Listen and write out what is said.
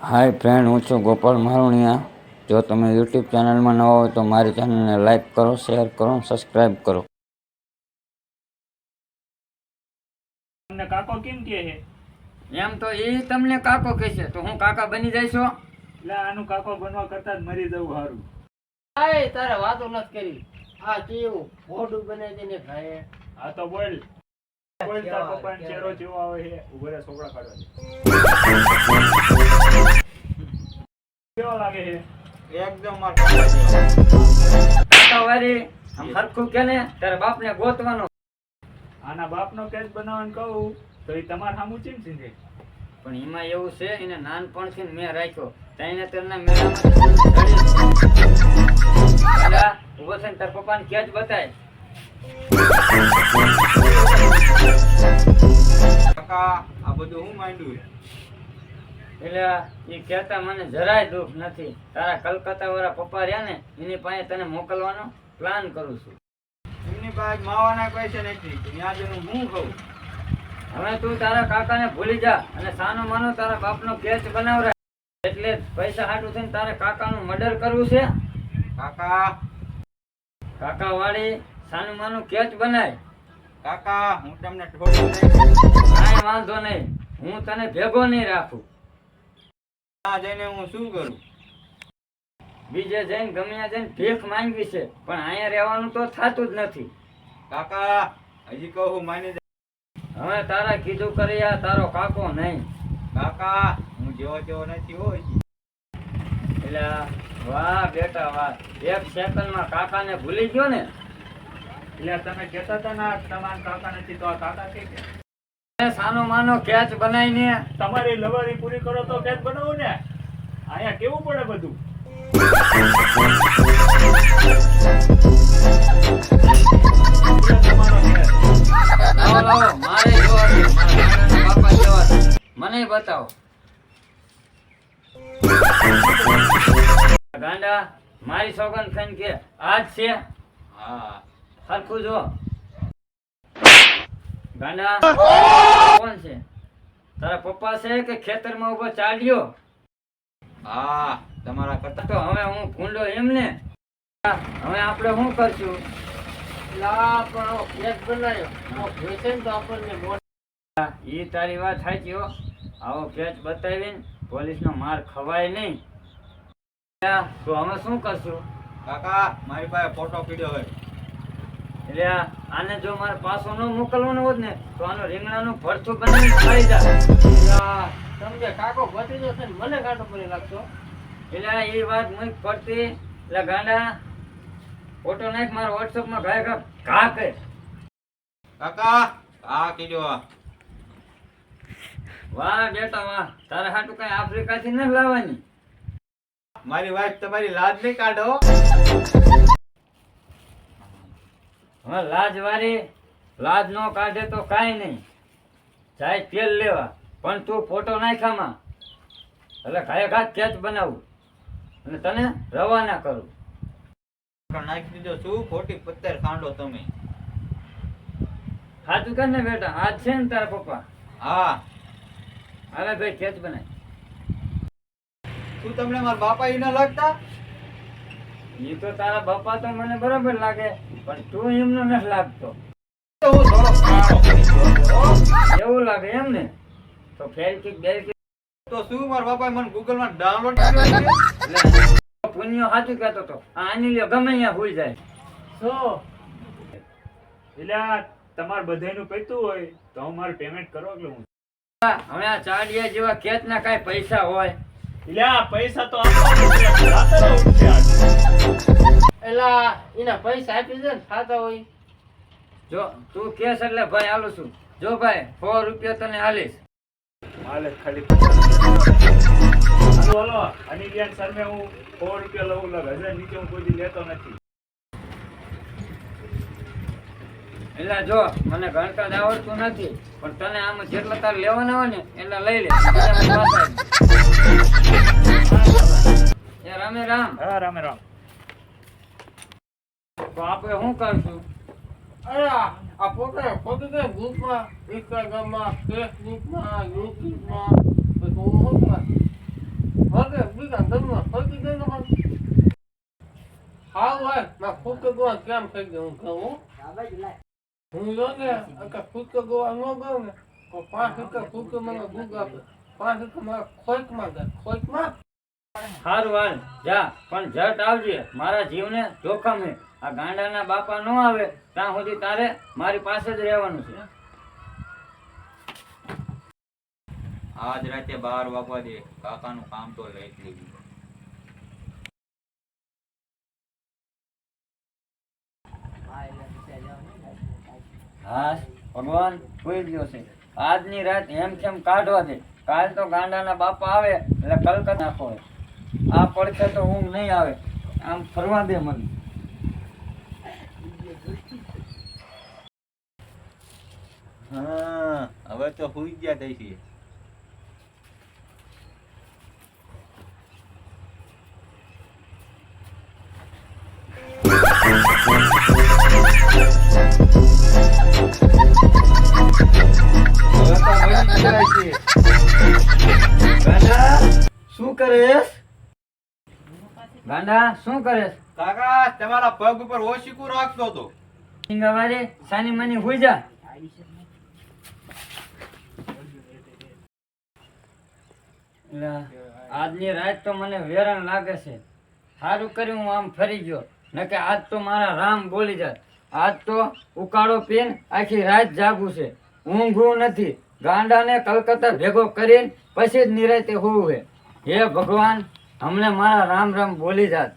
હાય friend હું છું ગોપાલ મારુણિયા. જો તમે યુટ્યુબ ચેનલમાં નવા હોય તો મારી ચેનલને લાઈક કરો શેર કરો સબસ્ક્રાઈબ કરો. તમને કાકો કેમ કે છે? એમ તો એ તમને કાકો કહે છે. તો હું કાકા બની જઈશો એટલે આનું કાકો બનવા કરતા જ મરી જવું સારું હાય તારે વાતો નથી કરી. આ કેવું મોઢું બનાવી દઈને ખાય હા તો બોલ. ગોતવાનો આના કહું તો એ તમારે સામું ચીમ સીધે પણ એમાં એવું છે એને નાનપણથી જ મેં રાખ્યો તઈને તેના મેળામાં ઊભો થઈને તાર કેચ બતાય. કાકા આ બધું હું માંડ્યું એટલે એ કહેતા મને જરાય દુઃખ નથી. તારા કલકત્તા વાળા પપ્પા રહ્યા ને એની પાસે તને મોકલવાનો પ્લાન કરું છું. એમની પાસે માવાના પૈસા નથી ત્યાં જઈને હું કહું? હવે તું તારા કાકાને ભૂલી જા અને સાનો માનો તારા બાપનો કેચ બનાવરા એટલે પૈસા હાટું થઈને તારે કાકાનું મર્ડર કરવું છે? કાકા. કાકા વાળી સાનું માનું કેચ બનાય. કાકા હું તમને કાંઈ વાંધો નહીં. હું તને ભેગો નહીં રાખું. ત્યાં જઈને હું શું કરું? બીજે જઈને ગમે જઈને ભીખ માંગવી છે પણ અહીંયા રહેવાનું તો થતું જ નથી. કાકા હજી કહું માની દે હવે તારા કીધું કરી આ તારો કાકો નહીં. કાકા હું જેવો તેવો નથી હોય એટલે વાહ બેટા વાહ. એક સેકન્ડમાં કાકાને ભૂલી ગયો ને? એટલે તમે કહેતા હતા ને તમારા કાકા નથી તો આ કાકા કે છે. સાનો માનો કેચ બનાવીને તમારી લવારી પૂરી કરો તો કેચ બનાવો ને. અહીંયા કેવું પડે બધું. મને બતાવો. ગાંડા મારી સોગન ખાઈને કે આજ છે? હા. હરખું જો. ગાંડા કોણ છે? તારા પપ્પા છે કે ખેતરમાં ઊભો ચાલ્યો? હા તમારા કરતા. તો હવે હું ભૂંડો એમને. હવે આપણે શું કરશું? લા પણ કેક બનાવ્યો. આ ને તો આપણને મોઢ તારી વાત સાચી હો. આવો કેચ બતાવીને પોલીસનો માર ખવાય નહીં. તો અમે શું કરશું? કાકા મારી પાસે ફોટો પીડ્યો હોય. એટલે આ- આને જો મારે પાછો ન મોકલવાનો હોત ને તો આનો રીંગણાનું ભરતું બનાવી ખાઈ જાય લા, સમજે કાકો ભત્રીજો છે ને મને ગાંડો પડી લાગતો એટલે એ વાત મુઈ પડતી. એટલે ગાંડા ફોટો નાખ મારા વોટ્સઅપમાં ઘાય ઘા ઘા કરે. કાકા આ કીધો વાહ બેટા વાહ. તારે હાટું કઈ આફ્રિકાથી ન લાવવાની? મારી વાત તમારી લાજ નહીં કાઢો. હવે લાજ વાળી લાજ નો કાઢે તો કાંઈ નહીં. જાય તેલ લેવા પણ તું ફોટો નાખામાં એટલે ખાય ખાત કેચ બનાવું. અને તને રવાના કરું. નાખી દીધો શું ખોટી પત્તર ખાંડો તમે. સાચું કર ને બેટા આજ છે ને તારા પપ્પા. હા. હવે ભાઈ કેચ બનાય. શું તમને મારા બાપા એ ન લાગતા એ તો તારા બાપા તો મને બરાબર લાગે પણ તું એમનો નથી લાગતો. એવું લાગે એમ ને? તો ફેર કિક બેર કિક તો શું મારા બાપા મને ગૂગલમાં ડાઉનલોડ કર્યો પુણ્યો સાચું કહેતો તો. આની લ્યો ગમે અહીંયા ભૂલ જાય. તો એટલે આ તમારે બધાયનું પૈતું હોય તો હું મારું પેમેન્ટ કરો એટલે હું? હવે આ ચાડિયા જેવા કેત ના કાંઈ પૈસા હોય. એટલે આ પૈસા તો એના પૈસા આપી દે ને ખાતા હોય. જો તું કેસ એટલે ભાઈ હાલું છું. જો ભાઈ સો રૂપિયા તને હાલીશ. હાલે ખાલી બોલો આની જ્ઞાન હું સો રૂપિયા લઉં લગ હજાર નીચે હું કોઈ લેતો નથી. એટલે જો મને ગણકાજ આવડતું નથી પણ તને આમ જેટલા તારે લેવાના હોય ને એટલા લઈ લે. રામે રામ. હા રામે રામ. તો આપણે શું કરશું અરે આ પોતે પોતે ગ્રુપમાં ઇન્સ્ટાગ્રામમાં ફેસબુકમાં યુટ્યુબમાં હું શું કરું? બીજા ફરકી ગઈ ને પણ. હાવ હોય, મારે ફૂટકે ગોવા કેમ થઈ ગયું હું કહું હો. હું જો ને આખા ફૂટકે ગોવા ન ગયો ને તો પાંચ રૂપિયા ફૂટકે મને ગુગ આપે પાંચ રૂપિયા મારા ખોઈકમાં જાય ખોઈકમાં સારું હાલ જા પણ જટ આવજે મારા જીવને જોખમ છે આ ગાંડાના બાપા ન આવે ત્યાં સુધી તારે મારી પાસે જ રહેવાનું છે. આજ રાતે બાર વાગવા દે કાકાનું કામ તો લઈ લીધું હા ભગવાન સુઈ ગયો છે. આજની રાત એમ કેમ કાઢવા દે. કાલ તો ગાંડાના બાપા આવે એટલે કલકત્તા નાખો. આ પડખે તો ઊંઘ નહીં આવે. આમ ફરવા દે મને. હા હવે તો હુઈ ગયા થઈ છે હવે તો મળી ગયા છે. ગાંડા શું કરેશ? ગાંડા શું કરેશ? કાકા તમારા પગ ઉપર ઓશીકું રાખતો હતો સિંગાવારે સાની મની હોઈ જા. આજની રાત તો મને વેરણ લાગે છે. સારું કર્યું હું આમ ફરી ગયો. નકે આજ તો મારા રામ બોલી જાય આજ તો ઉકાળો પીન આખી રાત જાગું છે. ઊંઘું નથી. ગાંડાને કલકત્તા ભેગો કરીને પછી જ નિરાતે હોવું હે. હે ભગવાન, હમણે મારા રામ રામ બોલી જાત.